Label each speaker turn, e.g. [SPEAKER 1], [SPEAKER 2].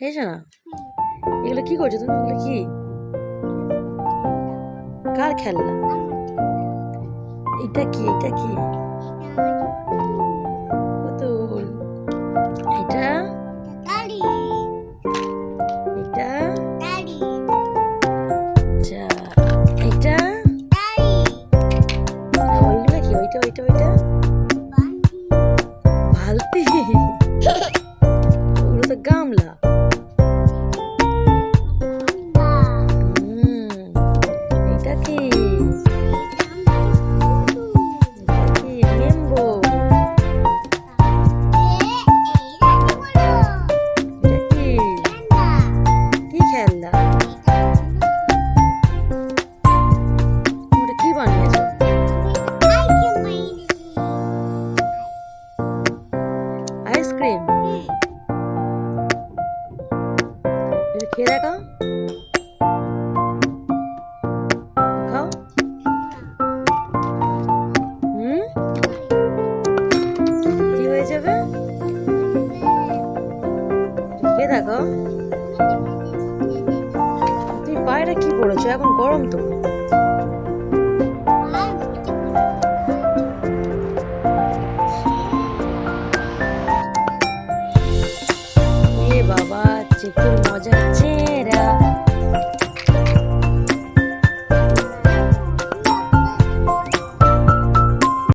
[SPEAKER 1] খেয়েছো না? এগুলো কি করছ তুমি? এগুলো কি? কার খেলনা? এটা কি? এটা কি? পুতুল এটা 이렇게 된다. 우리 기반이죠. 아이스크림. 이렇게다가 카카오. 응? 이거 해줘봐. 이렇게다가.
[SPEAKER 2] তুমি
[SPEAKER 1] বাইরে কি পড়েছো? এখন গরম তো। বাবা চেকের মজা আছে